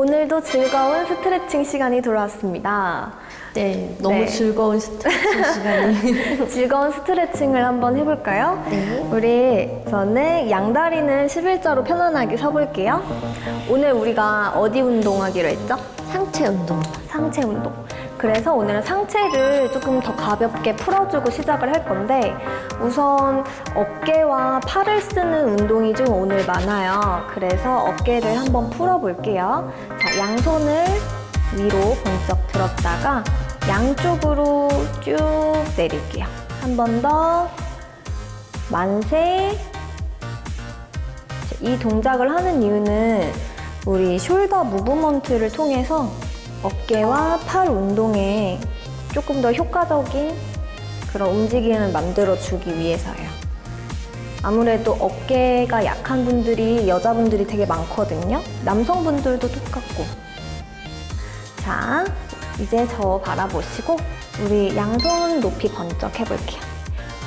오늘도 즐거운 스트레칭 시간이 돌아왔습니다. 네, 너무 네. 즐거운 스트레칭 시간이. 즐거운 스트레칭을 한번 해볼까요? 네. 우리 저는 양다리는 11자로 편안하게 서볼게요. 오늘 우리가 어디 운동하기로 했죠? 상체 운동. 상체 운동. 그래서 오늘은 상체를 조금 더 가볍게 풀어주고 시작을 할 건데 우선 어깨와 팔을 쓰는 운동이 좀 오늘 많아요. 그래서 어깨를 한번 풀어볼게요. 자, 양손을 위로 번쩍 들었다가 양쪽으로 쭉 내릴게요. 한 번 더 만세. 자, 이 동작을 하는 이유는 우리 숄더 무브먼트를 통해서 어깨와 팔 운동에 조금 더 효과적인 그런 움직임을 만들어 주기 위해서예요. 아무래도 어깨가 약한 분들이 여자분들이 되게 많거든요. 남성분들도 똑같고. 자, 이제 저 바라보시고 우리 양손 높이 번쩍 해볼게요.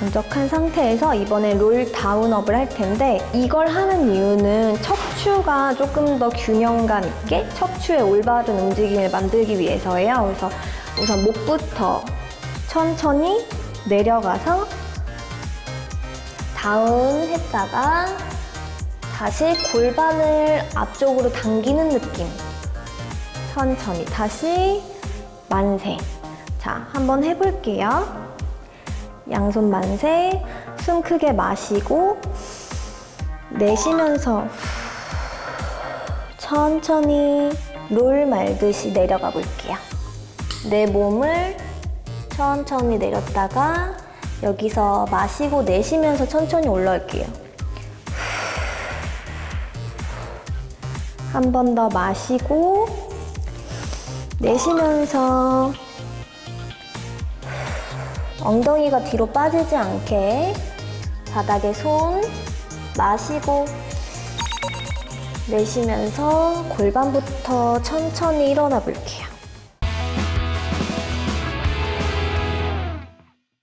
번쩍한 상태에서 이번에 롤 다운업을 할 텐데 이걸 하는 이유는 척추가 조금 더 균형감 있게 척추의 올바른 움직임을 만들기 위해서예요. 그래서 우선 목부터 천천히 내려가서 다운 했다가 다시 골반을 앞쪽으로 당기는 느낌. 천천히 다시 만세. 자, 한번 해볼게요. 양손 만세. 숨 크게 마시고 내쉬면서 천천히 롤 말듯이 내려가 볼게요. 내 몸을 천천히 내렸다가 여기서 마시고 내쉬면서 천천히 올라올게요. 한 번 더 마시고 내쉬면서 엉덩이가 뒤로 빠지지 않게 바닥에 손 마시고 내쉬면서 골반부터 천천히 일어나 볼게요.